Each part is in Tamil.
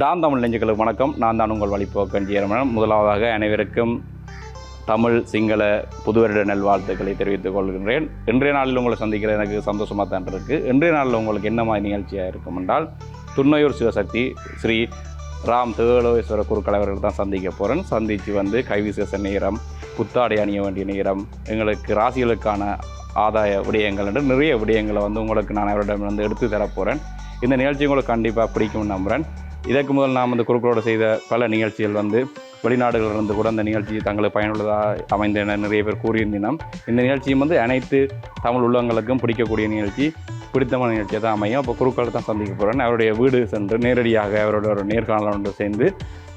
டான் தமிழ் நெஞ்சுகளுக்கு வணக்கம். நான் தான் உங்கள் வழிபோக்கன் ஜீரமணன் முதலாவதாக அனைவருக்கும் தமிழ் சிங்கள புதுவருட நல்வாழ்த்துக்களை தெரிவித்துக் கொள்கின்றேன். இன்றைய நாளில் உங்களை சந்திக்கிற எனக்கு சந்தோஷமாக தான் இருக்குது இன்றைய நாளில் உங்களுக்கு என்ன மாதிரி நிகழ்ச்சியாக இருக்கும் என்றால் துன்னையூர் சிவசக்தி ஸ்ரீ ராம் தேவலோகேஸ்வர குருக்கள் அவர்கள் தான் சந்திக்க போகிறேன் சந்தித்து வந்து கைவிசேஷ நேரம் புத்தாடை அணிய வேண்டிய நேரம் எங்களுக்கு ராசிகளுக்கான ஆதாய விடயங்கள் என்று நிறைய விடயங்களை வந்து உங்களுக்கு நான் அவரிடம் வந்து எடுத்து தரப்போகிறேன் இந்த நிகழ்ச்சி உங்களுக்கு கண்டிப்பாக பிடிக்கும்னு நம்புகிறேன் இதற்கு முதல் நாம் அந்த குருக்களோடு செய்த பல நிகழ்ச்சிகள் வந்து வெளிநாடுகளிலிருந்து கூட அந்த நிகழ்ச்சி தங்களுக்கு பயனுள்ளதாக அமைந்தன நிறைய பேர் கூறியிருந்தினம் இந்த நிகழ்ச்சியும் வந்து அனைத்து தமிழ் உள்ளவங்களுக்கும் பிடிக்கக்கூடிய நிகழ்ச்சி. பிடித்தமான நிகழ்ச்சியாக தான் அமையும். அப்போ குருக்களை தான் சந்திக்க போகிறேன் அவருடைய வீடு சென்று நேரடியாக அவரோட ஒரு நேர்காணல் ஒன்று சேர்ந்து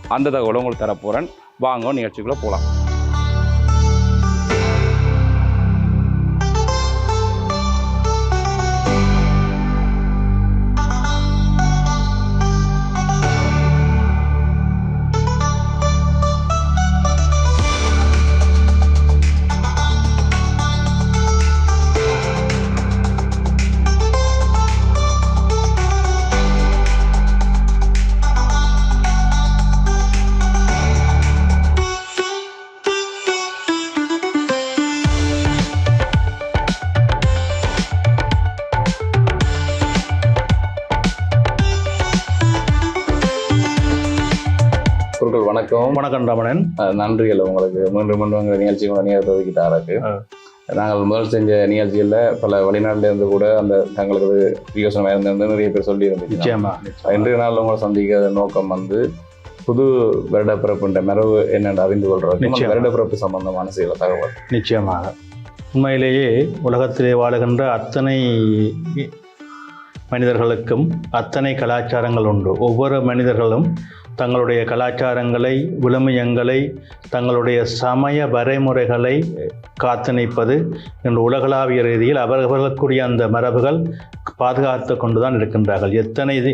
அந்த தகவலை உங்களுக்கு தரப்போகிறேன் வாங்க நிகழ்ச்சிக்குள்ளே போகலாம். வணக்கம். வணக்கம் ரமணன். நன்றிகள் உங்களுக்கு. மீண்டும் மீண்டும் நிகழ்ச்சி நேரத்தை ஒதுக்கிட்டாருக்கு. ஆ. நாங்கள் முதல் செஞ்ச நிகழ்ச்சிகளில் பல வெளிநாட்டுல இருந்து கூட அந்த தங்களுக்கு பிரியோசனமாக இருந்திருந்து நிறைய பேர் சொல்லி இருந்துச்சு இன்றைய நாளில் உங்களை சந்திக்கிற நோக்கம் வந்து புது வருடப்பிறப்புன்ற மரபு என்னென்று அறிந்து நிச்சயம். வருடப்பிறப்பு சம்பந்தமான சில தகவல் நிச்சயமாக. உண்மையிலேயே உலகத்திலே வாழுகின்ற அத்தனை மனிதர்களுக்கும் அத்தனை கலாச்சாரங்கள் உண்டு. ஒவ்வொரு மனிதர்களும் தங்களுடைய கலாச்சாரங்களை விழுமியங்களை தங்களுடைய சமய வரைமுறைகளை காத்து நிற்பது என்று உலகளாவிய ரீதியில் அவர்களுக்குரிய அந்த மரபுகள் பாதுகாத்து கொண்டு தான் இருக்கின்றார்கள். எத்தனை இது,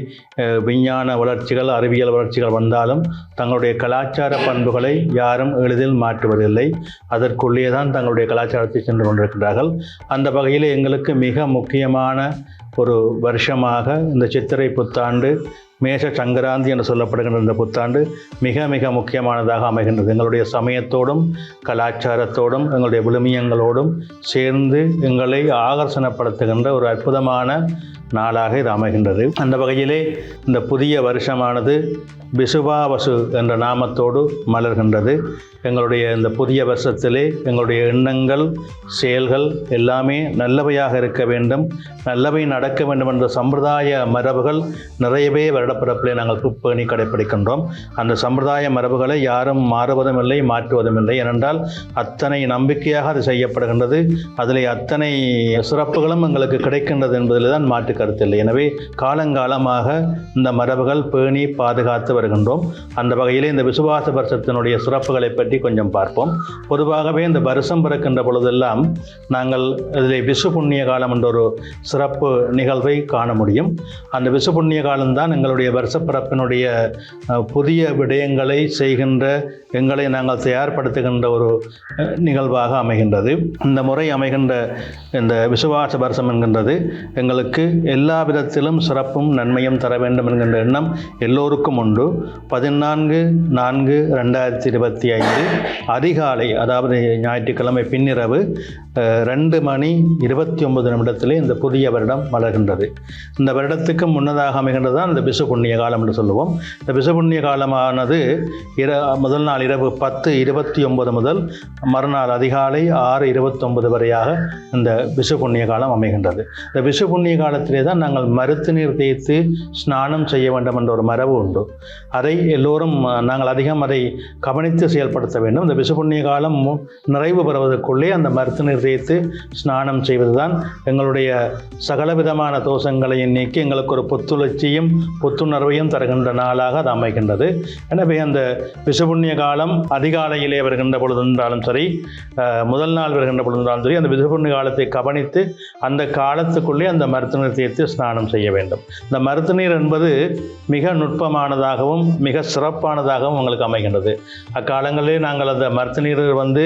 விஞ்ஞான வளர்ச்சிகள் அறிவியல் வளர்ச்சிகள் வந்தாலும் தங்களுடைய கலாச்சார பண்புகளை யாரும் எளிதில் மாற்றுவதில்லை. அதற்குள்ளே தான் தங்களுடைய கலாச்சாரத்தை சென்று கொண்டிருக்கிறார்கள் அந்த வகையில் எங்களுக்கு மிக முக்கியமான ஒரு வருஷமாக இந்த சித்திரை புத்தாண்டு மேஷ சங்கராந்தி என்று சொல்லப்படுகின்ற இந்த புத்தாண்டு மிக மிக முக்கியமானதாக அமைகின்றது. எங்களுடைய சமயத்தோடும் கலாச்சாரத்தோடும் எங்களுடைய விழுமியங்களோடும் சேர்ந்து எங்களை ஆகர்ஷணப்படுத்துகின்ற ஒரு அற்புதமான நாளாக இது அமைகின்றது. அந்த வகையிலே இந்த புதிய வருஷமானது பிசுபாவசு என்ற நாமத்தோடு மலர்கின்றது. எங்களுடைய இந்த புதிய வருஷத்திலே எங்களுடைய எண்ணங்கள் செயல்கள் எல்லாமே நல்லவையாக இருக்க வேண்டும். நல்லவை நடக்க வேண்டும் என்ற சம்பிரதாய மரபுகள் நிறையவே வருடப்பிறப்பிலே நாங்கள் பேணி கடைப்பிடிக்கின்றோம். அந்த சம்பிரதாய மரபுகளை யாரும் மாறுவதும் இல்லை மாற்றுவதும் இல்லை ஏனென்றால் அத்தனை நம்பிக்கையாக அது செய்யப்படுகின்றது. அதில் அத்தனை சிறப்புகளும் எங்களுக்கு கிடைக்கின்றது என்பதில் தான் மாற்று கருத்தில்லை. எனவே காலங்காலமாக இந்த மரபுகள் பேணி பாதுகாத்து வருகின்றோம். அந்த வகையில் இந்த விசுவாச வருஷத்தினுடைய சிறப்புகளை பற்றி கொஞ்சம் பார்ப்போம். பொதுவாகவே இந்த வருஷம் பிறக்கின்ற பொழுதெல்லாம் நாங்கள் இதில் விசு புண்ணிய காலம் என்ற ஒரு சிறப்பு நிகழ்வை காண முடியும். அந்த விசு புண்ணிய காலம்தான் எங்களுடைய வருஷப்பிறப்பினுடைய புதிய விடயங்களை செய்கின்ற எங்களை நாங்கள் தயார்படுத்துகின்ற ஒரு நிகழ்வாக அமைகின்றது. இந்த முறை அமைகின்ற இந்த விசுவாச வருஷம் என்கின்றது எங்களுக்கு எல்லா விதத்திலும் சிறப்பும் நன்மையும் தர வேண்டும் என்கின்ற எண்ணம் எல்லோருக்கும் உண்டு. பதினான்கு நான்கு ரெண்டாயிரத்தி இருபத்தி ஐந்து அதிகாலை அதாவது ஞாயிற்றுக்கிழமை பின்னிரவு ரெண்டு மணி இருபத்தி ஒன்பது நிமிடத்திலே இந்த புதிய வருடம் மலர்கின்றது இந்த வருடத்துக்கு முன்னதாக அமைகின்றது தான் இந்த பிசு புண்ணிய காலம் என்று சொல்லுவோம். இந்த பிசு புண்ணிய காலமானது இர முதல் நாள் இரவு பத்து இருபத்தி ஒன்பது முதல் மறுநாள் அதிகாலை ஆறு இருபத்தொன்பது வரையாக இந்த விஷு புண்ணிய காலம் அமைகின்றது. இந்த விஷு புண்ணிய தான் நாங்கள் மருத்து நீர் தேய்த்து ஸ்நானம் செய்ய வேண்டும் என்ற ஒரு மரபு உண்டு. அதை எல்லோரும் நாங்கள் அதிகம் அதை கவனித்து செயல்படுத்த வேண்டும். இந்த விசுபுண்ணிய காலம் மு- நிறைவு பெறுவதற்குள்ளே அந்த மருத்து நீர் தேய்த்து ஸ்நானம் செய்வதுதான் எங்களுடைய சகலவிதமான தோஷங்களையும் நீக்கி எங்களுக்கு ஒரு புத்துணர்ச்சியும் புத்துணர்வையும் தருகின்ற நாளாக அது அமைகின்றது. எனவே அந்த விஷபுண்ணிய காலம் அதிகாலையிலே வருகின்ற பொழுது என்றாலும் சரி முதல் நாள் வருகின்ற பொழுது என்றாலும் சரி அந்த விஷபுண்ணிய காலத்தை கவனித்து அந்த காலத்துக்குள்ளே அந்த மருத்துவத்தை வைத்து ஸ்நானம் செய்ய வேண்டும். இந்த மருத்து நீர் என்பது மிக நுட்பமானதாகவும் மிக சிறப்பானதாகவும் உங்களுக்கு அமைகின்றது. அக்காலங்களிலே நாங்கள் அந்த மருத்து நீர் வந்து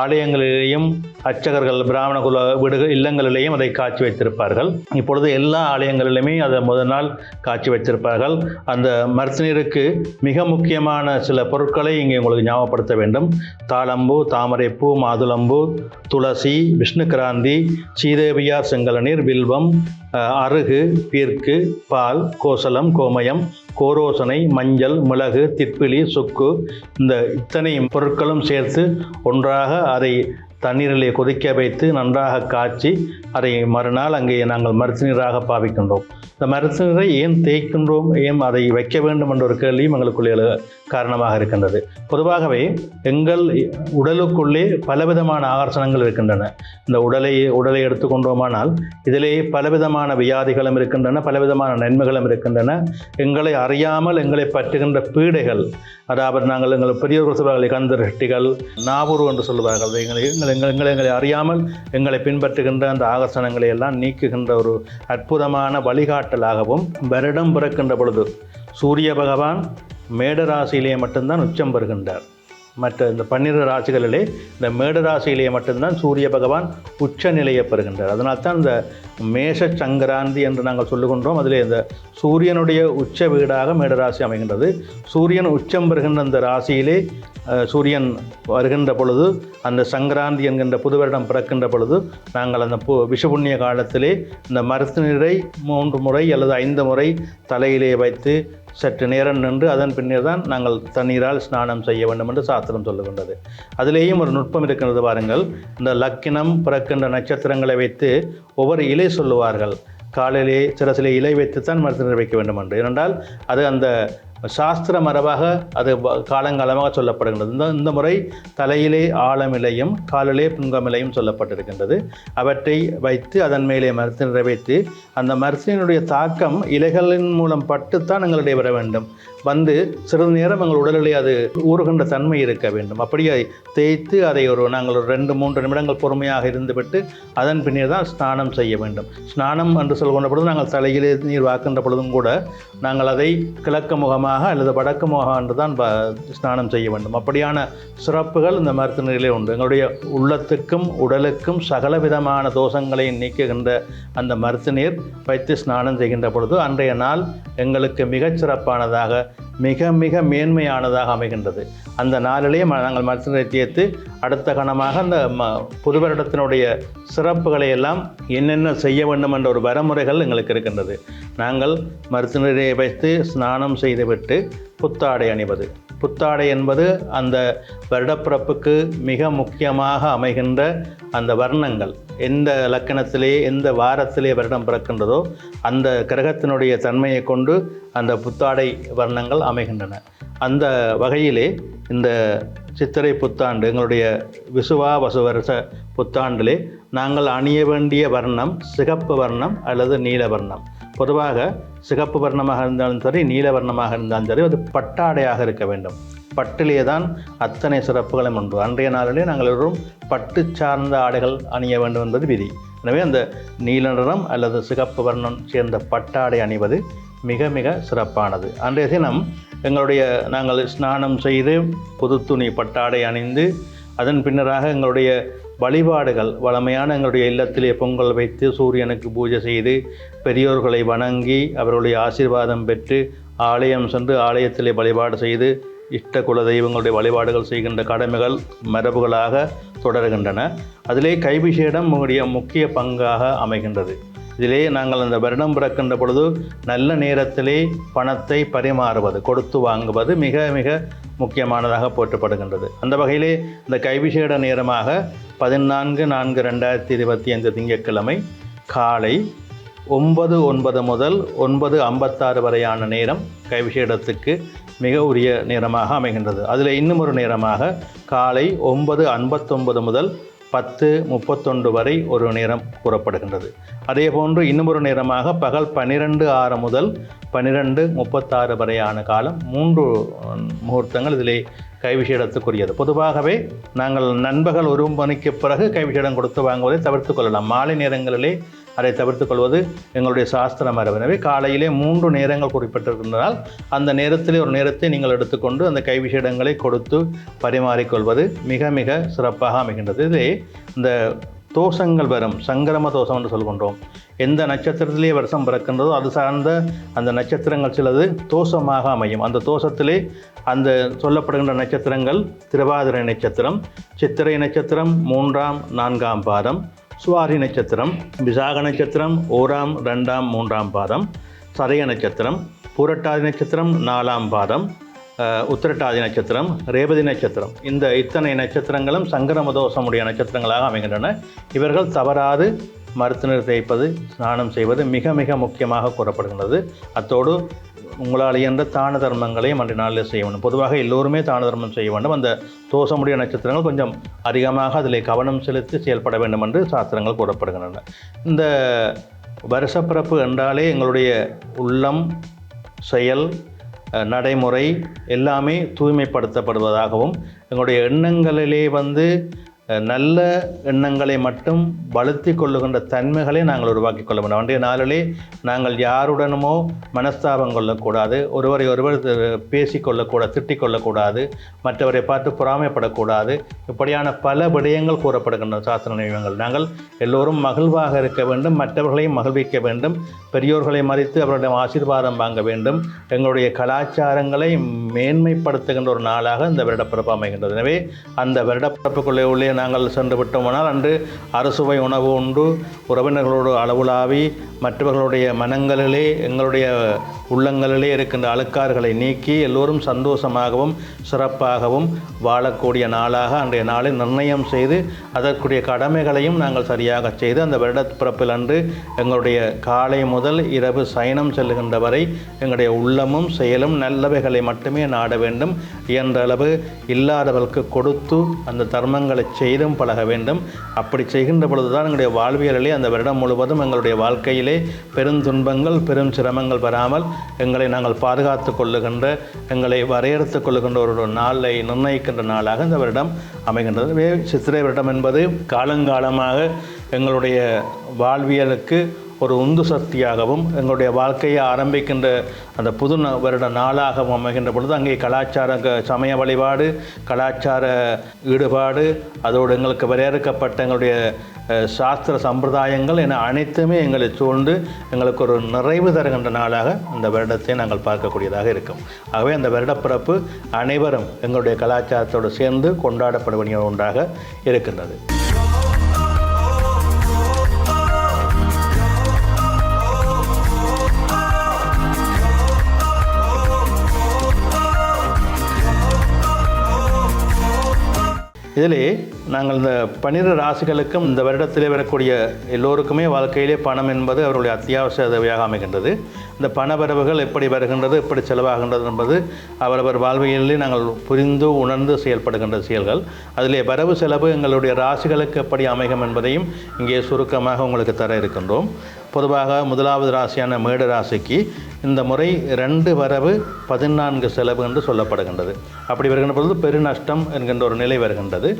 ஆலயங்களிலேயும் அர்ச்சகர்கள் பிராமண குல வீடுகள் இல்லங்களிலேயும் அதை காட்சி வைத்திருப்பார்கள். இப்பொழுது எல்லா ஆலயங்களிலுமே அதை முதல் நாள் காட்சி வைத்திருப்பார்கள். அந்த மருத்து நீருக்கு மிக முக்கியமான சில பொருட்களை இங்கே உங்களுக்கு ஞாபகப்படுத்த வேண்டும். தாளம்பூ தாமரைப்பூ மாதுளம்பூ துளசி விஷ்ணு கிராந்தி சீதேவியார் செங்கலநீர் வில்வம் அருகு பீர்க்கு பால் கோசலம் கோமயம் கோரோசனை மஞ்சள் மிளகு திப்பிலி சுக்கு இந்த இத்தனை பொருட்களும் சேர்த்து ஒன்றாக அதை தண்ணீரிலே கொதிக்க வைத்து நன்றாக காய்ச்சி அதை மறுநாள் அங்கே நாங்கள் மருத்துவநீராக பாவிக்கின்றோம். இந்த மருத்துவரை ஏன் தேய்க்கின்றோம்? ஏன் அதை வைக்க வேண்டும் என்ற ஒரு கேள்வியும் எங்களுக்குள்ளே காரணமாக இருக்கின்றது. பொதுவாகவே எங்கள் உடலுக்குள்ளே பலவிதமான ஆகர்ஷணங்கள் இருக்கின்றன. இந்த உடலை உடலை எடுத்துக்கொண்டோமானால் இதிலே பலவிதமான வியாதிகளும் இருக்கின்றன பலவிதமான நன்மைகளும் இருக்கின்றன. எங்களை அறியாமல் எங்களை பற்றுகின்ற பீடைகள் அதாவது நாங்கள் எங்கள் பெரியவர்கள் சொல்வார்கள் கந்தரஷ்டிகள் நாவூர் என்று சொல்லுவார்கள் எங்களை எங்களை எங்களை எங்களை எங்களை அறியாமல் எங்களை பின்பற்றுகின்ற அந்த ஆகர்ஷணங்களை எல்லாம் நீக்குகின்ற ஒரு அற்புதமான வழிகாட்டலாகவும் வருடம் பிறக்கின்ற பொழுது சூரிய பகவான் மேடராசியிலே மட்டும்தான் உச்சம் பெறுகின்றார். மற்ற இந்த பன்னிரு ராசிகளிலே இந்த மேட ராசியிலேயே மட்டும்தான் சூரிய பகவான் உச்ச நிலையை பெறுகின்றார். அதனால் தான் இந்த மேஷ சங்கராந்தி என்று நாங்கள் சொல்லுகின்றோம். அதிலே இந்த சூரியனுடைய உச்ச வீடாக மேடராசி அமைகின்றது. சூரியன் உச்சம் பெறுகின்ற அந்த ராசியிலே சூரியன் வருகின்ற பொழுது அந்த சங்கராந்தி என்கின்ற புது வருடம் பிறக்கின்ற பொழுது நாங்கள் அந்த பு விஷபுண்ணிய காலத்திலே இந்த மருத்து நீரை மூன்று முறை அல்லது ஐந்து முறை தலையிலே வைத்து சற்று நேரம் நின்று அதன் பின்னர் தான் நாங்கள் தண்ணீரால் ஸ்நானம் செய்ய வேண்டும் என்று சாஸ்திரம் சொல்லுகின்றது. அதிலேயும் ஒரு நுட்பம் இருக்கின்றது பாருங்கள். இந்த லக்கினம் பிறக்கின்ற நட்சத்திரங்களை வைத்து ஒவ்வொரு இலை சொல்லுவார்கள். காலையிலே சில சில இலை வைத்துத்தான் மருத்துவ மருத்துவர் வைக்க வேண்டும் என்று. ஏனென்றால் அது அந்த சாஸ்திர மரபாக அது காலங்காலமாக சொல்லப்படுகின்றது. இந்த இந்த முறை தலையிலே ஆழமிலையும் காலிலே புங்கமிலையும் சொல்லப்பட்டிருக்கின்றது. அவற்றை வைத்து அதன் மேலே மருத்துவ நீரை வைத்து அந்த மருத்துவனுடைய தாக்கம் இலைகளின் மூலம் பட்டுத்தான் எங்களுடைய வர வேண்டும். வந்து சிறிது நேரம் எங்கள் உடலிலே அது ஊறுகின்ற தன்மை இருக்க வேண்டும். அப்படியே தேய்த்து அதை ஒரு நாங்கள் ஒரு ரெண்டு மூன்று நிமிடங்கள் பொறுமையாக இருந்துவிட்டு அதன் பின்னர் தான் ஸ்நானம் செய்ய வேண்டும். ஸ்நானம் என்று சொல்கின்ற பொழுது நாங்கள் தலையிலே நீர் வாக்கின்ற பொழுதும் கூட நாங்கள் அதை கிழக்கு முகமாக அல்லது வடக்கு முகம் என்று தான் ப- ஸ்நானம் செய்ய வேண்டும். அப்படியான சிறப்புகள் இந்த மருத்துவநிலையிலே உண்டு. எங்களுடைய உள்ளத்துக்கும் உடலுக்கும் சகல விதமான தோஷங்களை நீக்குகின்ற அந்த மருத்து நீர் வைத்து ஸ்நானம் செய்கின்ற பொழுது அன்றைய நாள் எங்களுக்கு மிகச் சிறப்பானதாக மிக மிக மேன்மையானதாக அமைகின்றது. அந்த நாளிலே ம- நாங்கள் மருத்துவ சேர்த்து அடுத்த கணமாக அந்த ம புது வருடத்தினுடைய சிறப்புகளை எல்லாம் என்னென்ன செய்ய வேண்டும் என்ற ஒரு வரமுறைகள் எங்களுக்கு இருக்கின்றது. நாங்கள் மருத்துவரையை வைத்து ஸ்நானம் செய்துவிட்டு புத்தாடை அணிவது. புத்தாடை என்பது அந்த வருடப்பிறப்புக்கு மிக முக்கியமாக அமைகின்ற அந்த வர்ணங்கள். எந்த லக்கணத்திலே எந்த வாரத்திலே வருடம் பிறக்கின்றதோ அந்த கிரகத்தினுடைய தன்மையை கொண்டு அந்த புத்தாடை வர்ணங்கள் அமைகின்றன. அந்த வகையிலே இந்த சித்திரை புத்தாண்டு எங்களுடைய விசுவா வசுவரச புத்தாண்டிலே நாங்கள் அணிய வேண்டிய வர்ணம் சிகப்பு வர்ணம் அல்லது நீல வர்ணம். பொதுவாக சிகப்பு வர்ணமாக இருந்தாலும் சரி நீல வர்ணமாக இருந்தாலும் சரி அது பட்டாடையாக இருக்க வேண்டும். பட்டிலே தான் அத்தனை சிறப்புகளும் உண்டு. அன்றைய நாளிலே நாங்கள் எல்லோரும் பட்டு சார்ந்த ஆடைகள் அணிய வேண்டும் என்பது விதி. எனவே அந்த நீல நிறம் அல்லது சிகப்பு வர்ணம் சேர்ந்த பட்டாடை அணிவது மிக மிக சிறப்பானது. அன்றைய தினம் எங்களுடைய நாங்கள் ஸ்நானம் செய்து புது துணி பட்டாடை அணிந்து அதன் பின்னராக எங்களுடைய வழிபாடுகள் வளமையான எங்களுடைய இல்லத்திலே பொங்கல் வைத்து சூரியனுக்கு பூஜை செய்து பெரியோர்களை வணங்கி அவர்களுடைய ஆசீர்வாதம் பெற்று ஆலயம் சென்று ஆலயத்திலே வழிபாடு செய்து இஷ்ட குல தெய்வங்களுடைய வழிபாடுகள் செய்கின்ற கடமைகள் மரபுகளாக தொடர்கின்றன. அதிலே கைபிஷேடம் உங்களுடைய முக்கிய பங்காக அமைகின்றது. இதிலே நாங்கள் அந்த வருடம் பிறக்கின்ற பொழுது நல்ல நேரத்திலே பணத்தை பரிமாறுவது கொடுத்து வாங்குவது மிக மிக முக்கியமானதாக போற்றப்படுகின்றது. அந்த வகையிலே இந்த கைவிசேட நேரமாக பதினான்கு நான்கு ரெண்டாயிரத்தி இருபத்தி ஐந்து திங்கட்கிழமை காலை ஒன்பது ஒன்பது முதல் ஒன்பது ஐம்பத்தாறு வரையான நேரம் கைவிசேடத்துக்கு மிக உரிய நேரமாக அமைகின்றது. அதில் இன்னும் ஒரு நேரமாக காலை ஒன்பது ஐம்பத்தொன்பது முதல் பத்து முப்பத்தொன்று வரை ஒரு நேரம் கூறப்படுகின்றது. அதே போன்று இன்னும் ஒரு நேரமாக பகல் பன்னிரெண்டு ஆறு முதல் பன்னிரெண்டு முப்பத்தாறு வரையான காலம் மூன்று முகூர்த்தங்கள் இதிலே கைவிசேடத்துக்குரியது பொதுவாகவே நாங்கள் நண்பகல் ஒரு மணிக்கு பிறகு கைவிசேடம் கொடுத்து வாங்குவதை தவிர்த்து கொள்ளலாம். மாலை நேரங்களிலே அதை தவிர்த்துக் கொள்வது எங்களுடைய சாஸ்திர மரபு எனவே காலையிலே மூன்று நேரங்கள் குறிப்பிட்டிருக்கின்றனால் அந்த நேரத்திலே ஒரு நேரத்தை நீங்கள் எடுத்துக்கொண்டு அந்த கைவிஷேடங்களை கொடுத்து பரிமாறிக்கொள்வது மிக மிக சிறப்பாக அமைகின்றது. இதிலே இந்த தோஷங்கள் வரும் சங்கிரம தோஷம் என்று சொல்கின்றோம். எந்த நட்சத்திரத்திலே வருஷம் பிறக்கின்றதோ அது சார்ந்த அந்த நட்சத்திரங்கள் சிலது தோஷமாக அமையும். அந்த தோஷத்திலே அந்த சொல்லப்படுகின்ற நட்சத்திரங்கள் திருவாதிரை நட்சத்திரம் சித்திரை நட்சத்திரம் மூன்றாம் நான்காம் பாதம் சுவாரி நட்சத்திரம் விசாக நட்சத்திரம் ஓராம் ரெண்டாம் மூன்றாம் பாதம் சதய நட்சத்திரம் பூரட்டாதி நட்சத்திரம் நாலாம் பாதம் உத்திரட்டாதி நட்சத்திரம் ரேவதி நட்சத்திரம். இந்த இத்தனை நட்சத்திரங்களும் சங்கரம தோஷமுடைய நட்சத்திரங்களாக அமைகின்றன. இவர்கள் தவறாது மருத்துவர் தேய்ப்பது ஸ்நானம் செய்வது மிக மிக முக்கியமாக கூறப்படுகின்றது. அத்தோடு உங்களால் இயன்ற தான தர்மங்களையும் அன்றைய நாளில் செய்ய வேண்டும். பொதுவாக எல்லோருமே தான தர்மம் செய்ய வேண்டும். அந்த தோஷமுடைய நட்சத்திரங்கள் கொஞ்சம் அதிகமாக அதில் கவனம் செலுத்தி செயல்பட வேண்டும் என்று சாஸ்திரங்கள் கூறப்படுகின்றன. இந்த வருஷப்பிறப்பு என்றாலே எங்களுடைய உள்ளம் செயல் நடைமுறை எல்லாமே தூய்மைப்படுத்தப்படுவதாகவும் எங்களுடைய எண்ணங்களிலே வந்து நல்ல எண்ணங்களை மட்டும் வளர்த்தி கொள்ளுகின்ற தன்மைகளை நாங்கள் உருவாக்கி கொள்ள வேண்டும். அன்றைய நாளிலே நாங்கள் யாருடனுமோ மனஸ்தாபம் கொள்ளக்கூடாது ஒருவரை ஒருவர் பேசிக்கொள்ளக்கூடாது திட்டிக் கொள்ளக்கூடாது மற்றவரை பார்த்து பொறாமைப்படக்கூடாது. இப்படியான பல விடயங்கள் கூறப்படுகின்ற சாஸ்திர நியமங்கள். நாங்கள் எல்லோரும் மகிழ்வாக இருக்க வேண்டும் மற்றவர்களையும் மகிழ்விக்க வேண்டும் பெரியோர்களை மதித்து அவர்களிடம் ஆசீர்வாதம் வாங்க வேண்டும். எங்களுடைய கலாச்சாரங்களை மேன்மைப்படுத்துகின்ற ஒரு நாளாக இந்த வருடப்பிறப்பு அமைகின்றது. எனவே அந்த வருடப்பிறப்புக்குள்ளே உள்ளே நாங்கள் சென்று விட்டோமானால் அன்று அறுசுவை உணவு உண்டு. உறவினர்களோடு அளவுலாவி மற்றவர்களுடைய மனங்களிலே எங்களுடைய உள்ளங்களிலே இருக்கின்ற அழுக்காறுகளை நீக்கி எல்லோரும் சந்தோஷமாகவும் சிறப்பாகவும் வாழக்கூடிய நாளாக அன்றைய நாளை நிர்ணயம் செய்து அதற்குரிய கடமைகளையும் நாங்கள் சரியாக செய்து அந்த வருடப்பிறப்பில் அன்று எங்களுடைய காலை முதல் இரவு சயனம் செல்லுகின்ற வரை எங்களுடைய உள்ளமும் செயலும் நல்லவைகளை மட்டுமே நாட வேண்டும். இயன்ற அளவு இல்லாதவர்களுக்கு கொடுத்து அந்த தர்மங்களை செய்தும் பழக வேண்டும். அப்படி செய்கின்ற பொழுதுதான் எங்களுடைய வாழ்வியலிலே அந்த வருடம் முழுவதும் எங்களுடைய வாழ்க்கையிலே பெருந்துன்பங்கள் பெரும் சிரமங்கள் வராமல் எங்களை நாங்கள் பாதுகாத்து கொள்ளுகின்ற எங்களை வரையறுத்து கொள்ளுகின்ற ஒரு நாளை நிர்ணயிக்கின்ற நாளாக இந்த வருடம் அமைகின்றது. வே சித்திரை வருடம் என்பது காலங்காலமாக எங்களுடைய வாழ்வியலுக்கு ஒரு உந்து சக்தியாகவும் எங்களுடைய வாழ்க்கையை ஆரம்பிக்கின்ற அந்த புது ந- வருட நாளாகவும் அமைகின்ற பொழுது அங்கே கலாச்சார சமய வழிபாடு கலாச்சார ஈடுபாடு அதோடு எங்களுக்கு வரையறுக்கப்பட்ட எங்களுடைய சாஸ்திர சம்பிரதாயங்கள் என அனைத்துமே எங்களை சூழ்ந்து எங்களுக்கு ஒரு நிறைவு தருகின்ற நாளாக இந்த வருடத்தை நாங்கள் பார்க்கக்கூடியதாக இருக்கும். ஆகவே அந்த வருடப்பிறப்பு அனைவரும் எங்களுடைய கலாச்சாரத்தோடு சேர்ந்து கொண்டாடப்பட வேண்டிய ஒன்றாக இருக்கின்றது. இதிலே நாங்கள் இந்த பன்னிரு ராசிகளுக்கும் இந்த வருடத்திலே வரக்கூடிய எல்லோருக்குமே வாழ்க்கையிலே பணம் என்பது அவருடைய அத்தியாவசிய தேவையாக அமைகின்றது. இந்த பணவரவுகள் எப்படி வருகின்றது எப்படி செலவாகின்றது என்பது அவரவர் வாழ்வியலே நாங்கள் புரிந்து உணர்ந்து செயல்படுகின்ற செயல்கள். அதிலே வரவு செலவு எங்களுடைய ராசிகளுக்கு எப்படி அமைகும் என்பதையும் இங்கே சுருக்கமாக உங்களுக்கு தர இருக்கின்றோம். பொதுவாக முதலாவது ராசியான மேட ராசிக்கு இந்த முறை ரெண்டு வரவு பதினான்கு செலவு என்று சொல்லப்படுகின்றது. அப்படி வருகின்ற பொழுது பெருநஷ்டம் என்கின்ற ஒரு நிலை வருகின்றது.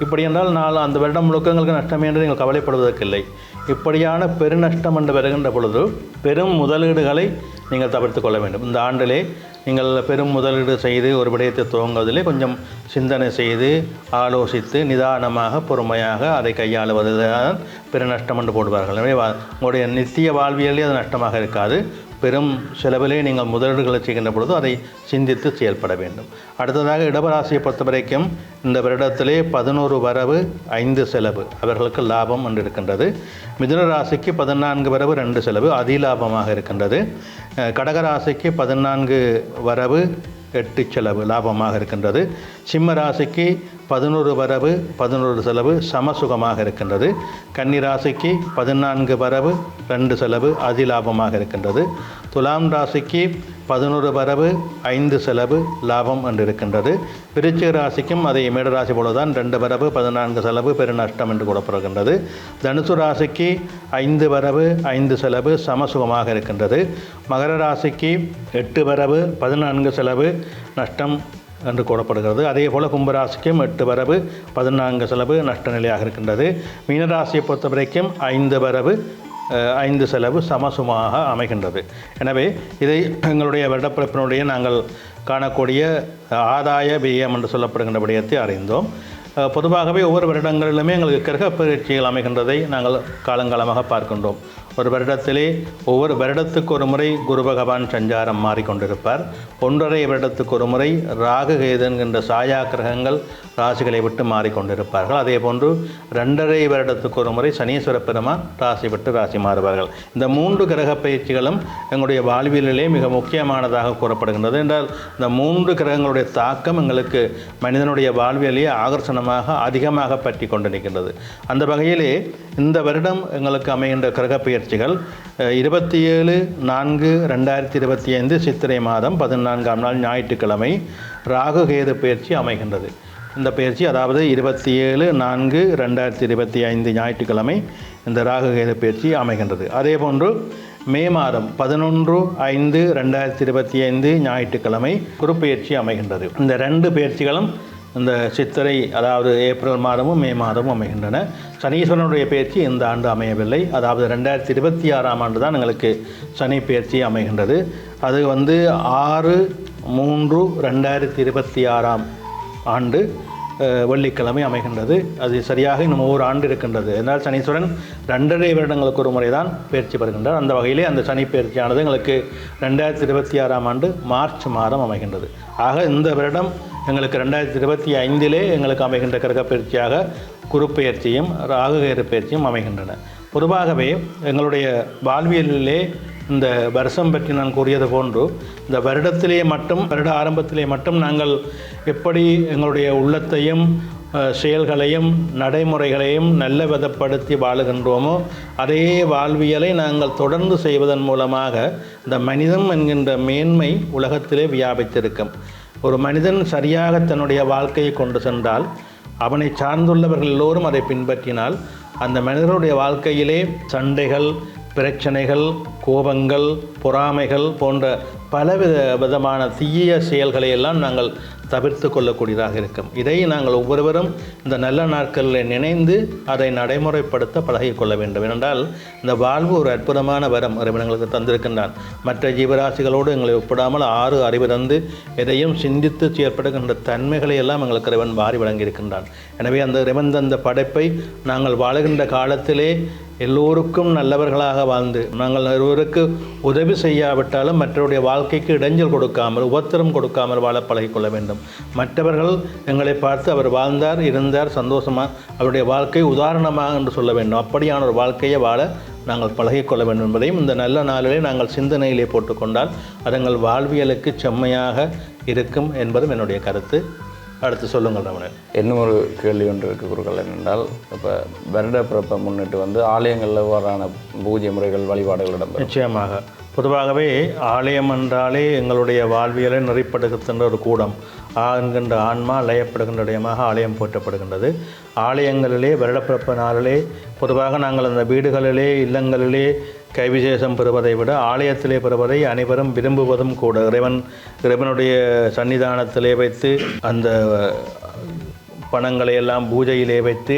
இப்படி என்றால் நான் அந்த வருடம் முழுக்க எங்களுக்கு நஷ்டமே என்று நீங்கள் கவலைப்படுவதற்கில்லை. இப்படியான பெருநஷ்டம் என்று வருகின்ற பொழுது பெரும் முதலீடுகளை நீங்கள் தவிர்த்து கொள்ள வேண்டும். இந்த ஆண்டிலே நீங்கள் பெரும் முதலீடு செய்து ஒரு விடயத்தை துவங்குவதிலே கொஞ்சம் சிந்தனை செய்து ஆலோசித்து நிதானமாக பொறுமையாக அதை கையாளுவது தான் பெருநஷ்டம் என்று போடுவார்கள். எனவே வா- உங்களுடைய நித்திய வாழ்வியலே அது நஷ்டமாக இருக்காது. பெரும் செலவிலே நீங்கள் முதலீடுகளை செய்கின்ற பொழுது அதை சிந்தித்து செயல்பட வேண்டும். அடுத்ததாக இடபராசியை பொறுத்த வரைக்கும் இந்த வருடத்திலே பதினோரு வரவு ஐந்து செலவு. அவர்களுக்கு லாபம் என்று இருக்கின்றது. மிதுன ராசிக்கு பதினான்கு வரவு ரெண்டு செலவு. அதிலாபமாக இருக்கின்றது. கடகராசிக்கு பதினான்கு வரவு எட்டு செலவு லாபமாக இருக்கின்றது. சிம்ம ராசிக்கு பதினோரு வரவு பதினோரு செலவு சமசுகமாக இருக்கின்றது. கன்னி ராசிக்கு பதினான்கு வரவு ரெண்டு செலவு அதிலாபமாக இருக்கின்றது. துலாம் ராசிக்கு பதினோரு வரவு ஐந்து செலவு லாபம் என்று இருக்கின்றது. விருச்சிக ராசிக்கும் அதை மேடராசி போலதான் ரெண்டு வரவு பதினான்கு செலவு பெருநஷ்டம் என்று கூறப்படுகின்றது. தனுசு ராசிக்கு ஐந்து வரவு ஐந்து செலவு சமசுகமாக இருக்கின்றது. மகர ராசிக்கு எட்டு வரவு பதினான்கு செலவு நஷ்டம் என்று கூறப்படுகிறது. அதே போல் கும்பராசிக்கும் எட்டு வரவு பதினான்கு செலவு நஷ்ட நிலையாக இருக்கின்றது. மீனராசியை பொறுத்தவரைக்கும் ஐந்து வரவு ஐந்து செலவு சமசுமாக அமைகின்றது. எனவே இதை எங்களுடைய வருடப்பிறப்பினுடைய நாங்கள் காணக்கூடிய ஆதாய வியம் என்று சொல்லப்படுகின்ற விடயத்தை அறிந்தோம். பொதுவாகவே ஒவ்வொரு வருடங்களிலுமே எங்களுக்கு கிரக பயிற்சிகள் அமைகின்றதை நாங்கள் காலங்காலமாக பார்க்கின்றோம். ஒரு வருடத்திலே ஒவ்வொரு வருடத்துக்கு ஒரு முறை குரு பகவான் சஞ்சாரம் மாறிக்கொண்டிருப்பார். ஒன்றரை வருடத்துக்கு ஒரு முறை ராகு கேது சாயா கிரகங்கள் ராசிகளை விட்டு மாறிக்கொண்டிருப்பார்கள். அதே போன்று ரெண்டரை வருடத்துக்கு ஒரு முறை சனீஸ்வர பெருமான் ராசி விட்டு ராசி மாறுவார்கள். இந்த மூன்று கிரக பயிற்சிகளும் எங்களுடைய வாழ்வியலிலே மிக முக்கியமானதாக கூறப்படுகின்றது என்றால் இந்த மூன்று கிரகங்களுடைய தாக்கம் எங்களுக்கு மனிதனுடைய வாழ்வியலையே ஆகர்ஷணமாக அதிகமாக பற்றி கொண்டு நிற்கின்றது அந்த வகையிலே இந்த வருடம் எங்களுக்கு அமைகின்ற கிரக பயிற்சிகள் இருபத்தி ஏழு நான்கு ரெண்டாயிரத்தி இருபத்தி ஐந்து சித்திரை மாதம் பதினான்காம் நாள் ஞாயிற்றுக்கிழமை ராகு கேது பயிற்சி அமைகின்றது. இந்த பயிற்சி அதாவது இருபத்தி ஏழு நான்கு ரெண்டாயிரத்தி இருபத்தி ஐந்து ஞாயிற்றுக்கிழமை இந்த ராகு கேது பயிற்சி அமைகின்றது. அதே போன்று மே மாதம் பதினொன்று ஐந்து ரெண்டாயிரத்தி இருபத்தி ஐந்து ஞாயிற்றுக்கிழமை குறுப்பெயர்ச்சி அமைகின்றது. இந்த ரெண்டு பயிற்சிகளும் இந்த சித்திரை அதாவது ஏப்ரல் மாதமும் மே மாதமும் அமைகின்றன. சனீஸ்வரனுடைய பயிற்சி இந்த ஆண்டு அமையவில்லை. அதாவது ரெண்டாயிரத்தி இருபத்தி ஆறாம் ஆண்டு தான் எங்களுக்கு சனி பயிற்சி அமைகின்றது. அது வந்து ஆறு மூன்று ரெண்டாயிரத்தி இருபத்தி ஆறாம் ஆண்டு வெள்ளிக்கிழமை அமைகின்றது. அது சரியாக இன்னும் ஒவ்வொரு ஆண்டு இருக்கின்றது. என்றால் சனீஸ்வரன் ரெண்டரை வருடங்களுக்கு ஒரு முறை தான் பயிற்சி பெறுகின்றார். அந்த வகையிலே அந்த சனி பயிற்சியானது எங்களுக்கு ரெண்டாயிரத்தி இருபத்தி ஆறாம் ஆண்டு மார்ச் மாதம் அமைகின்றது. ஆக இந்த வருடம் எங்களுக்கு ரெண்டாயிரத்தி இருபத்தி ஐந்திலே எங்களுக்கு அமைகின்ற கிரக பயிற்சியாக குருப்பெயர்ச்சியும் ராகுகேறு ராகுகேது பயிற்சியும் அமைகின்றன. பொதுவாகவே எங்களுடைய வாழ்வியலிலே இந்த வருஷம் பற்றி நான் கூறியது போன்று இந்த வருடத்திலே மட்டும் வருட ஆரம்பத்திலே மட்டும் நாங்கள் எப்படி எங்களுடைய உள்ளத்தையும் செயல்களையும் நடைமுறைகளையும் நல்ல விதப்படுத்தி வாழுகின்றோமோ அதே வாழ்வியலை நாங்கள் தொடர்ந்து செய்வதன் மூலமாக இந்த மனிதம் என்கின்ற மேன்மை உலகத்திலே வியாபித்திருக்கும். ஒரு மனிதன் சரியாக தன்னுடைய வாழ்க்கையை கொண்டு சென்றால் அவனை சார்ந்துள்ளவர்கள் எல்லோரும் அதை பின்பற்றினால் அந்த மனிதனுடைய வாழ்க்கையிலே சண்டைகள் பிரச்சனைகள் கோபங்கள் பொறாமைகள் போன்ற பலவித விதமான தீய செயல்களை எல்லாம் நாங்கள் தவிர்த்து கொள்ளக்கூடியதாக இருக்கும். இதை நாங்கள் ஒவ்வொருவரும் இந்த நல்ல நாட்களில் நினைந்து அதை நடைமுறைப்படுத்த பழகிக்கொள்ள வேண்டும். ஏனென்றால் இந்த வாழ்வு ஒரு அற்புதமான வரம் இறைவன் எங்களுக்கு தந்திருக்கின்றான். மற்ற ஜீவராசிகளோடு எங்களை ஒப்பிடாமல் ஆறு அறிவு தந்து எதையும் சிந்தித்து செயற்படுகின்ற தன்மைகளை எல்லாம் எங்களுக்கு இறைவன் வாரி வழங்கியிருக்கின்றான். எனவே அந்த இறைவன் தந்த படைப்பை நாங்கள் வாழுகின்ற காலத்திலே எல்லோருக்கும் நல்லவர்களாக வாழ்ந்து நாங்கள் ஒருவருக்கு உதவி செய்யாவிட்டாலும் மற்றவருடைய வாழ்க்கைக்கு இடைஞ்சல் கொடுக்காமல் உபத்திரம் கொடுக்காமல் வாழ பழகிக்கொள்ள வேண்டும். மற்றவர்கள் எங்களை பார்த்து அவர் வாழ்ந்தார் இருந்தார் சந்தோஷமாக அவருடைய வாழ்க்கை உதாரணமாக என்று சொல்ல வேண்டும். அப்படியான ஒரு வாழ்க்கையை வாழ நாங்கள் பழகிக்கொள்ள வேண்டும் என்பதையும் இந்த நல்ல நாளிலே நாங்கள் சிந்தனையிலே போட்டுக்கொண்டால் அது எங்கள் வாழ்வியலுக்கு செம்மையாக இருக்கும் என்பதும் என்னுடைய கருத்து. அடுத்து சொல்லுங்கள் ரமணன் இன்னும் ஒரு கேள்வி ஒன்று இருக்கு குருக்கள் என்னென்றால் இப்போ வருட பிறப்பை முன்னிட்டு வந்து ஆலயங்களில் வரான பூஜை முறைகள் வழிபாடுகள் இடம்பெறும். நிச்சயமாக. பொதுவாகவே ஆலயம் என்றாலே எங்களுடைய வாழ்வியலை நெறிப்படுத்துகின்ற ஒரு கூடம். ஆ என்கின்ற ஆன்மா லயப்படுகின்ற இடமாக ஆலயம் போற்றப்படுகின்றது. ஆலயங்களிலே வருடப்பிறப்பு நாளிலே பொதுவாக நாங்கள் அந்த வீடுகளிலே இல்லங்களிலே கைவிசேஷம் பெறுவதை விட ஆலயத்திலே பெறுவதை அனைவரும் விரும்புவதும் கூட. இறைவன் இறைவனுடைய சன்னிதானத்திலே வைத்து அந்த பணங்களை எல்லாம் பூஜையிலே வைத்து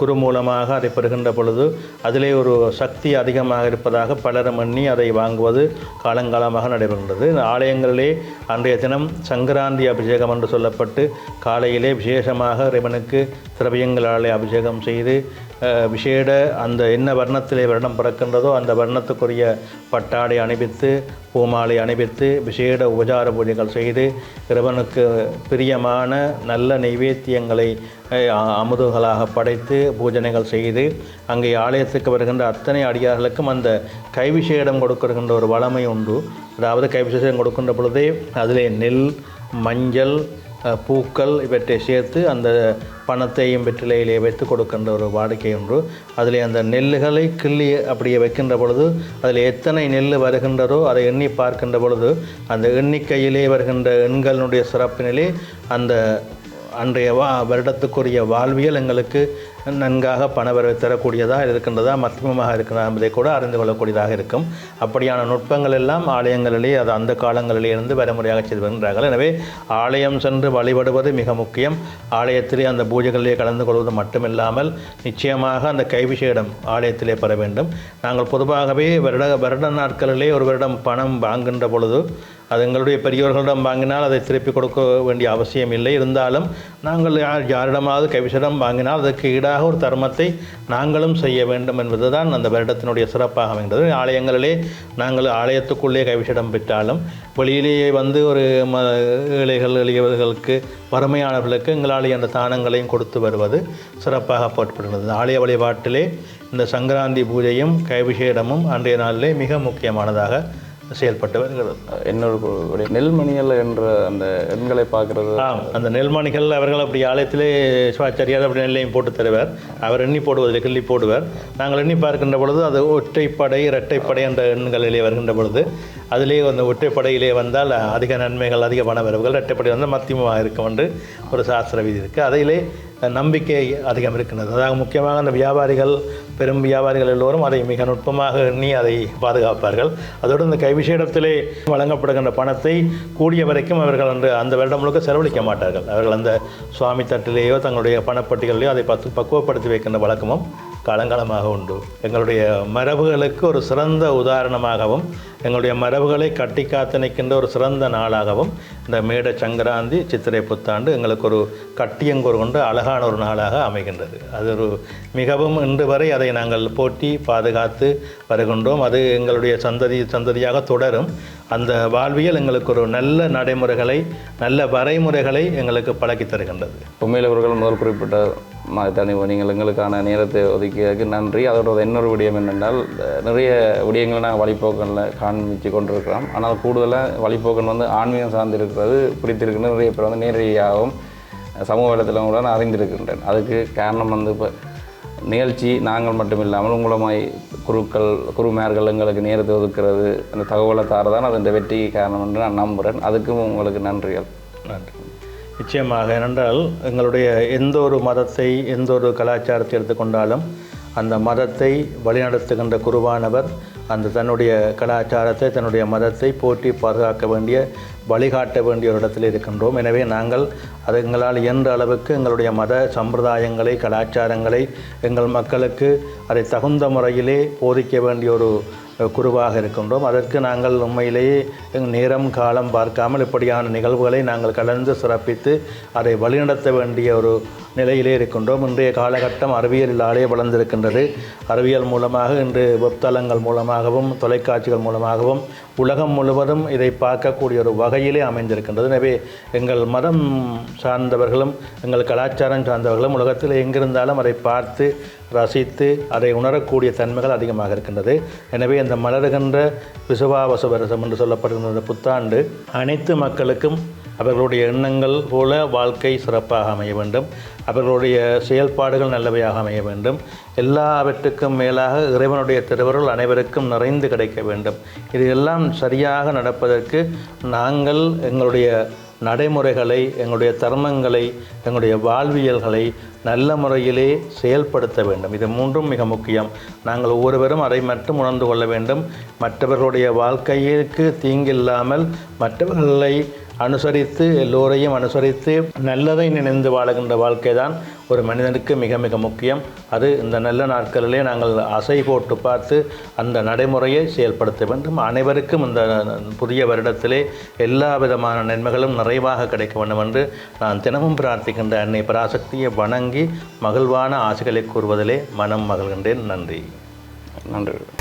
குரு மூலமாக அதை பெறுகின்ற பொழுது அதிலே ஒரு சக்தி அதிகமாக இருப்பதாக பலரும் எண்ணி அதை வாங்குவது காலங்காலமாக நடைபெறுகின்றது. ஆலயங்களிலே அன்றைய தினம் சங்கராந்தி அபிஷேகம் என்று சொல்லப்பட்டு காலையிலே விசேஷமாக இறைவனுக்கு திரவியங்களாலே அபிஷேகம் செய்து விஷேட அந்த என்ன வர்ணத்திலே வருடம் பிறக்கின்றதோ அந்த வர்ணத்துக்குரிய பட்டாடை அணிவித்து பூமாலை அணிவித்து விசேட உபசார பூஜைகள் செய்து இறைவனுக்கு பிரியமான நல்ல நைவேத்தியங்களை அமுதுகளாக படைத்து பூஜனைகள் செய்து அங்கே ஆலயத்துக்கு வருகின்ற அத்தனை அடியார்களுக்கும் அந்த கைவிசேடம் கொடுக்கின்ற ஒரு வளமை உண்டு. அதாவது கைவிசேடம் கொடுக்கின்ற பொழுதே அதிலே நெல் மஞ்சள் பூக்கள் இவற்றை சேர்த்து அந்த பணத்தையும் வெற்றிலையிலே வைத்து கொடுக்கின்ற ஒரு வாடிக்கை ஒன்று. அதில் அந்த நெல்லுகளை கிள்ளி அப்படியே வைக்கின்ற பொழுது அதில் எத்தனை நெல் வருகின்றதோ அதை எண்ணி பார்க்கின்ற பொழுது அந்த எண்ணிக்கையிலே வருகின்ற எண்களினுடைய சிறப்பினிலே அந்த அன்றைய வா வருடத்துக்குரிய வாழ்வியல் எங்களுக்கு நன்காக பணவரவை தரக்கூடியதாக இருக்கின்றதா மத்தியமமாக இருக்கிறதா என்பதை கூட அறிந்து கொள்ளக்கூடியதாக இருக்கும். அப்படியான நுட்பங்கள் எல்லாம் ஆலயங்களிலே அது அந்த காலங்களிலே இருந்து வரைமுறையாக செய்து வருகின்றார்கள். எனவே ஆலயம் சென்று வழிபடுவது மிக முக்கியம். ஆலயத்திலே அந்த பூஜைகளிலே கலந்து கொள்வது மட்டுமில்லாமல் நிச்சயமாக அந்த கைவிசேடம் ஆலயத்திலே பெற வேண்டும். நாங்கள் பொதுவாகவே வருட வருட நாட்களிலே ஒரு வருடம் பணம் வாங்குகின்ற பொழுது அது எங்களுடைய பெரியோர்களிடம் வாங்கினால் அதை திருப்பி கொடுக்க வேண்டிய அவசியம் இல்லை. இருந்தாலும் நாங்கள் யார் யாரிடமாவது கைவிசேடம் வாங்கினால் அதற்கு ஈடாக ஒரு தர்மத்தை நாங்களும் செய்ய வேண்டும் என்பதுதான் அந்த வருடத்தினுடைய சிறப்பாக அமைந்தது. ஆலயங்களிலே நாங்கள் ஆலயத்துக்குள்ளே கைவிசடம் பெற்றாலும் வெளியிலேயே வந்து ஒரு ம ஏழைகள் எளியவர்களுக்கு வறுமையானவர்களுக்கு எங்களாலே அந்த தானங்களையும் கொடுத்து வருவது சிறப்பாக போட்டப்படுகிறது ஆலய வழிபாட்டிலே இந்த சங்கராந்தி பூஜையும் கைவிசேடமும் அன்றைய நாளிலே மிக முக்கியமானதாக செயல்பட்டு வருகிறது. இன்னொரு விடயம். நெல்மணியல் என்ற அந்த எண்களை பார்க்கறது. ஆம் அந்த நெல்மணிகள் அவர்கள் அப்படி ஆலயத்திலே சிவாச்சாரியார் அப்படி நெல்லையும் போட்டு தருவார். அவர் எண்ணி போடுவதில் கிள்ளி போடுவார். நாங்கள் எண்ணி பார்க்கின்ற பொழுது அது ஒற்றைப்படை இரட்டைப்படை என்ற எண்களிலே வருகின்ற பொழுது அதிலே அந்த ஒற்றைப்படையிலே வந்தால் அதிக நன்மைகள் அதிக பணவரவுகள் இரட்டைப்படை வந்தால் மத்தியமாக இருக்கும் என்று ஒரு சாஸ்திர விதி இருக்குது அதிலே நம்பிக்கை அதிகம் இருக்கின்றது. அதாவது முக்கியமாக அந்த வியாபாரிகள் பெரும் வியாபாரிகள் எல்லோரும் அதை மிக நுட்பமாக எண்ணி அதை பாதுகாப்பார்கள். அதோடு இந்த கைவிசேடத்திலே வழங்கப்படுகின்ற பணத்தை கூடிய வரைக்கும் அவர்கள் அந்த அந்த வருடம் முழுக்க செலவழிக்க மாட்டார்கள். அவர்கள் அந்த சுவாமி தட்டிலேயோ தங்களுடைய பணப்பட்டிகளிலேயோ அதை பத்து பக்குவப்படுத்தி வைக்கின்ற வழக்கமும் காலங்காலமாக உண்டு. எங்களுடைய மரபுகளுக்கு ஒரு சிறந்த உதாரணமாகவும் எங்களுடைய மரபுகளை கட்டி காத்து நிற்கின்ற ஒரு சிறந்த நாளாகவும் இந்த மேட சங்கராந்தி சித்திரை புத்தாண்டு எங்களுக்கு ஒரு கட்டியங்கூறு கொண்டு அழகான ஒரு நாளாக அமைகின்றது. அது ஒரு மிகவும் இன்று வரை அதை நாங்கள் போட்டி பாதுகாத்து வருகின்றோம். அது எங்களுடைய சந்ததி சந்ததியாக தொடரும். அந்த வாழ்வியல் எங்களுக்கு ஒரு நல்ல நடைமுறைகளை நல்ல வரைமுறைகளை எங்களுக்கு பழக்கி தருகின்றது. உண்மையில் அவர்கள் முதல் குறிப்பிட்ட தனி நீங்கள் எங்களுக்கான நேரத்தை ஒதுக்கியதுக்கு நன்றி. அதோட இன்னொரு விடயம் என்னென்றால் நிறைய விடயங்களை நாங்கள் வழிபோக்கனில் காண்பிச்சு கொண்டிருக்கிறோம். ஆனால் கூடுதலாக வழிபோக்கன் வந்து ஆன்மீகம் சார்ந்திருக்கிறது பிடித்திருக்கின்ற நிறைய பேர் வந்து நேரடியாகவும் சமூக வலைத்தளம் கூட நான் அறிந்திருக்கின்றேன் அதுக்கு காரணம் வந்து இப்போ நிகழ்ச்சி நாங்கள் மட்டும் இல்லாமல் உங்களமாய் குருக்கள் குருமார்கள் எங்களுக்கு நேரத்தை ஒதுக்கிறது அந்த தகவலை தாரதான் அது இந்த வெற்றிக்கு காரணம் என்று நான் நம்புகிறேன். அதுக்கும் உங்களுக்கு நன்றிகள். நன்றி. நிச்சயமாக ஏனென்றால் எங்களுடைய எந்த ஒரு மதத்தை எந்த ஒரு கலாச்சாரத்தை எடுத்துக்கொண்டாலும் அந்த மதத்தை வழிநடத்துகின்ற குருவானவர் அந்த தன்னுடைய கலாச்சாரத்தை தன்னுடைய மதத்தை போற்றி பாதுகாக்க வேண்டிய வழிகாட்ட வேண்டிய ஒரு இடத்தில் இருக்கின்றோம். எனவே நாங்கள் அது எங்களால் இயன்ற அளவுக்கு எங்களுடைய மத சம்பிரதாயங்களை கலாச்சாரங்களை எங்கள் மக்களுக்கு அதை தகுந்த முறையிலே போதிக்க வேண்டிய ஒரு குருவாக இருக்கின்றோம். அதற்கு நாங்கள் உண்மையிலேயே நேரம் காலம் பார்க்காமல் இப்படியான நிகழ்வுகளை நாங்கள் கலந்து சிறப்பித்து அதை வழிநடத்த வேண்டிய ஒரு நிலையிலே இருக்கின்றோம். இன்றைய காலகட்டம் அறிவியலிலாலே வளர்ந்திருக்கின்றது. அறிவியல் மூலமாக இன்று வெப்தளங்கள் மூலமாகவும் தொலைக்காட்சிகள் மூலமாகவும் உலகம் முழுவதும் இதை பார்க்கக்கூடிய ஒரு வகையிலே அமைந்திருக்கின்றது. எனவே எங்கள் மதம் சார்ந்தவர்களும் எங்கள் கலாச்சாரம் சார்ந்தவர்களும் உலகத்தில் எங்கிருந்தாலும் அதை பார்த்து ரசித்து அதை உணரக்கூடிய தன்மைகள் அதிகமாக இருக்கின்றது. எனவே இந்த மலருகின்ற விசுவாவச வருஷம் என்று சொல்லப்படுகின்ற புத்தாண்டு அனைத்து மக்களுக்கும் அவர்களுடைய எண்ணங்கள் போல வாழ்க்கை சிறப்பாக அமைய வேண்டும். அவர்களுடைய செயல்பாடுகள் நல்லவையாக அமைய வேண்டும். எல்லாவற்றுக்கும் மேலாக இறைவனுடைய திருவருள் அனைவருக்கும் நிறைந்து கிடைக்க வேண்டும். இது எல்லாம் சரியாக நடப்பதற்கு நாங்கள் எங்களுடைய நடைமுறைகளை எங்களுடைய தர்மங்களை எங்களுடைய வாழ்வியல்களை நல்ல முறையிலே செயல்படுத்த வேண்டும். இது மூன்றும் மிக முக்கியம். நாங்கள் ஒவ்வொருவரும் அதை மட்டும் உணர்ந்து கொள்ள வேண்டும். மற்றவர்களுடைய வாழ்க்கையிற்கு தீங்கில்லாமல் மற்றவர்களை அனுசரித்து எல்லோரையும் அனுசரித்து நல்லதை நினைந்து வாழுகின்ற வாழ்க்கை தான் ஒரு மனிதனுக்கு மிக மிக முக்கியம். அது இந்த நல்ல நாட்களிலே நாங்கள் அசை போட்டு பார்த்து அந்த நடைமுறையை செயல்படுத்த வேண்டும். அனைவருக்கும் இந்த புதிய வருடத்திலே எல்லா விதமான நன்மைகளும் நிறைவாக கிடைக்க வேண்டும் என்று நான் தினமும் பிரார்த்திக்கின்ற அன்னை பராசக்தியை வணங்கி மகிழ்வான ஆசைகளை கூறுவதிலே மனம் மகிழ்கின்றேன். நன்றி. நன்றி.